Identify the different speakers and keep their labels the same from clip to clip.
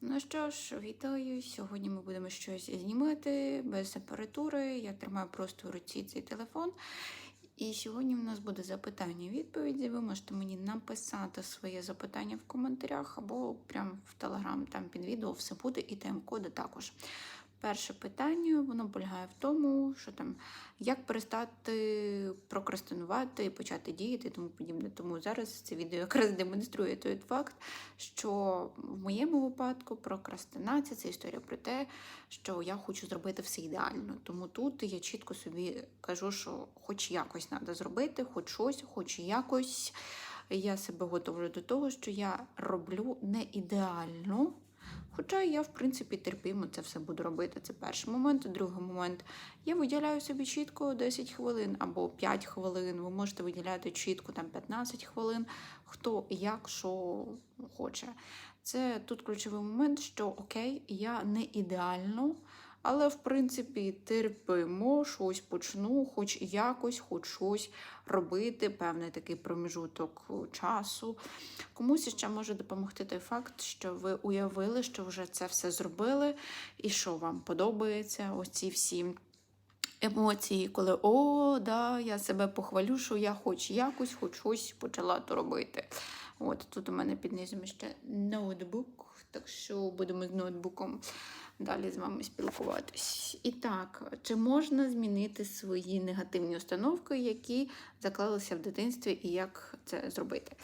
Speaker 1: Ну що ж, вітаю. Сьогодні ми будемо щось знімати без апаратури. Я тримаю просто в руці цей телефон. І сьогодні в нас буде запитання-відповіді. Ви можете мені написати своє запитання в коментарях або прямо в телеграм, там під відео все буде, і тайм-коди також. Перше питання воно полягає в тому, що там як перестати прокрастинувати і почати діяти і тому подібне. Тому зараз це відео якраз демонструє той факт, що в моєму випадку прокрастинація це історія про те, що я хочу зробити все ідеально. Тому тут я чітко собі кажу, що хоч якось треба зробити, хоч щось, хоч якось. Я себе готовлю до того, що я роблю не ідеально. Хоча я, в принципі, терпімо це все буду робити. Це перший момент. Другий момент. Я виділяю собі чітко 10 хвилин або 5 хвилин. Ви можете виділяти чітко там 15 хвилин, хто як що хоче. Це тут ключовий момент, що окей, я не ідеально, але в принципі терпимо, щось почну, хоч якось, хоч щось робити, певний такий проміжуток часу. Комусь ще може допомогти той факт, що ви уявили, що вже це все зробили, і що вам подобається, оці всі. Емоції, коли о, да, я себе похвалю, що я хоч якось, хоч щось почала то робити. От тут у мене під низом ще ноутбук, так що будемо з ноутбуком далі з вами спілкуватись. І так, чи можна змінити свої негативні установки, які заклалися в дитинстві, і як це зробити?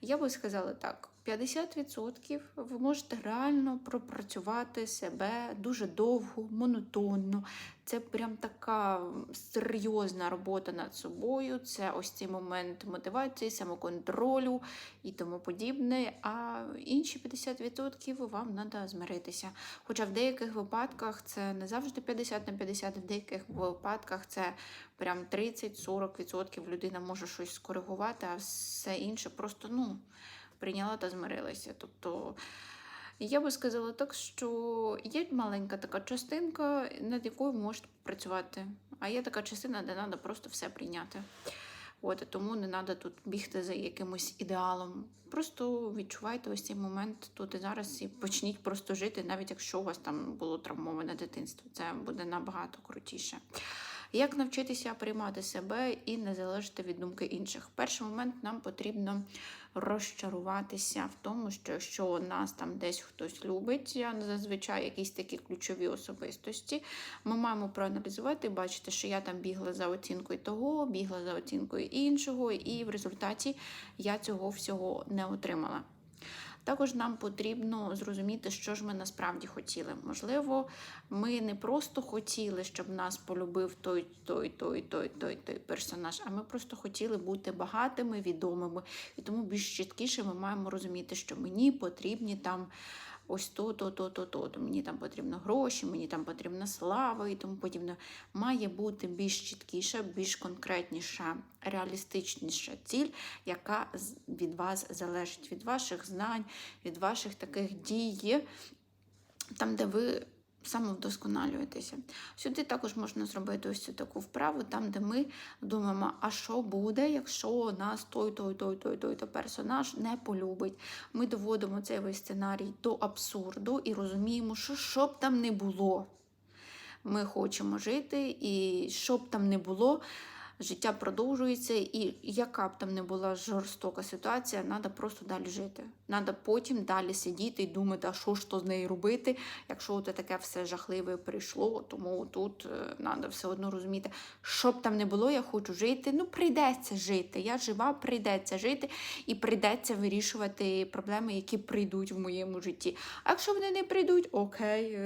Speaker 1: Я би сказала так: 50% ви можете реально пропрацювати себе дуже довго, монотонно. Це прям така серйозна робота над собою. Це ось цей момент мотивації, самоконтролю і тому подібне. А інші 50% вам треба змиритися. Хоча в деяких випадках це не завжди 50 на 50, в деяких випадках це прям 30-40% людина може щось скоригувати, а все інше просто ну, прийняла та змирилася. Тобто. Я би сказала так, що є маленька така частинка, над якою ви можете працювати. А є така частина, де треба просто все прийняти. От, Тому не треба тут бігти за якимось ідеалом. Просто відчувайте ось цей момент тут і зараз і почніть просто жити, навіть якщо у вас там було травмоване дитинство. Це буде набагато крутіше. Як навчитися приймати себе і не залежати від думки інших? Перший момент нам потрібно розчаруватися в тому, що якщо нас там десь хтось любить, зазвичай якісь такі ключові особистості, ми маємо проаналізувати, бачити, що я там бігла за оцінкою того, бігла за оцінкою іншого, і в результаті я цього всього не отримала. Також нам потрібно зрозуміти, що ж ми насправді хотіли. Можливо, ми не просто хотіли, щоб нас полюбив той, той, той, той, той, той персонаж, а ми просто хотіли бути багатими, відомими. І тому більш чіткіше ми маємо розуміти, що мені потрібні там. Ось то, то, то, то, то, то. Мені там потрібно гроші, мені там потрібна слава і тому подібне. Має бути більш чіткіша, більш конкретніша, реалістичніша ціль, яка від вас залежить, від ваших знань, від ваших таких дій, там, де ви самовдосконалюєтеся. Сюди також можна зробити ось цю таку вправу, там, де ми думаємо, а що буде, якщо нас той, той, той, той, той, той персонаж не полюбить. Ми доводимо цей весь сценарій до абсурду і розуміємо, що що б там не було. Ми хочемо жити, і що б там не було, життя продовжується, і яка б там не була жорстока ситуація, треба просто далі жити. Треба потім далі сидіти і думати, а що ж то з нею робити, якщо от таке все жахливе прийшло. Тому тут треба все одно розуміти, що б там не було, я хочу жити. Ну, прийдеться жити. Я жива, прийдеться жити і прийдеться вирішувати проблеми, які прийдуть в моєму житті. А якщо вони не прийдуть, окей.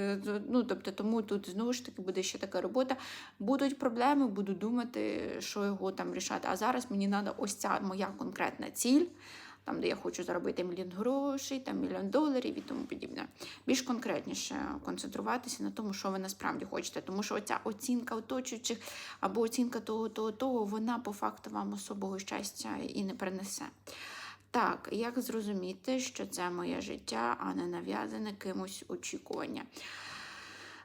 Speaker 1: Ну, тобто, тому тут знову ж таки буде ще така робота. Будуть проблеми, буду думати що його там рішати. А зараз мені треба ось ця моя конкретна ціль, там, де я хочу заробити мільйон грошей, там мільйон доларів і тому подібне. Більш конкретніше концентруватися на тому, що ви насправді хочете. Тому що оця оцінка оточуючих або оцінка того, того, того, вона по факту вам особого щастя і не принесе. Так, як зрозуміти, що це моє життя, а не нав'язане кимось очікування.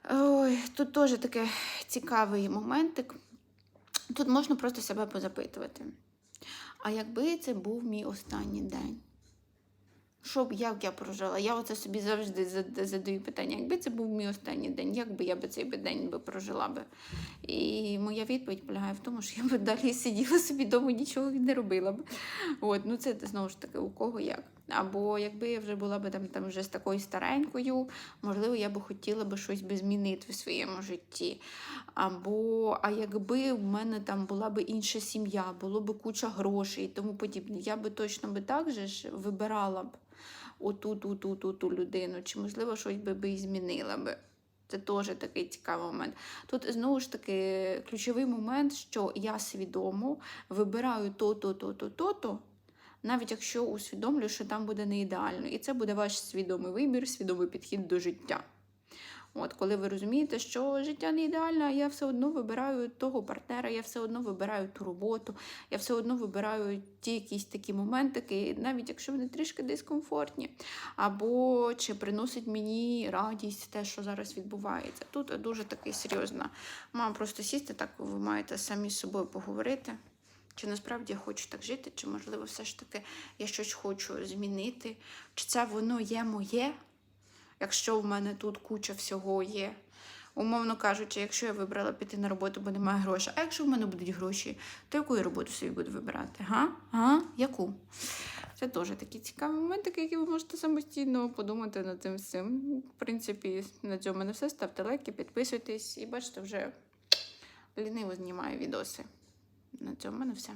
Speaker 1: Ой, Тут теж такий цікавий моментик. Тут можна просто себе позапитувати. А якби це був мій останній день? Що б як я прожила? Я оце собі завжди задаю питання. Якби це був мій останній день, як би я би цей день би прожила би? І моя відповідь полягає в тому, що я б далі сиділа собі вдома, нічого не робила б. От, ну це знову ж таки у кого як. Або якби я вже була б там, там вже з такою старенькою, можливо, я би хотіла би щось би змінити в своєму житті. Або а якби в мене там була б інша сім'я, було б куча грошей і тому подібне, я би точно би так же ж вибирала б оту, ту, ту, ту, ту людину, чи можливо щось би би і змінила би. Це теж такий цікавий момент. Тут знову ж таки ключовий момент, що я свідомо вибираю то, то, то, то, то, то, навіть якщо усвідомлюю, що там буде не ідеально. І це буде ваш свідомий вибір, свідомий підхід до життя. От, коли ви розумієте, що життя не ідеальне, я все одно вибираю того партнера, я все одно вибираю ту роботу, я все одно вибираю ті якісь такі моментики, навіть якщо вони трішки дискомфортні, або чи приносить мені радість те, що зараз відбувається. Тут дуже такий серйозно. Мама просто сісти, так ви маєте самі з собою поговорити. Чи насправді я хочу так жити, чи можливо все ж таки я щось хочу змінити, чи це воно є моє, якщо в мене тут куча всього є. Умовно кажучи, якщо я вибрала піти на роботу, бо немає грошей, а якщо в мене будуть гроші, то яку я роботу собі буду вибирати? Га? Га? Яку? Це теж такі цікаві моменти, які ви можете самостійно подумати над цим всім. В принципі, на цьому мене все. Ставте лайки, підписуйтесь і бачите, вже ліниво знімаю відоси. На цьому в мене все.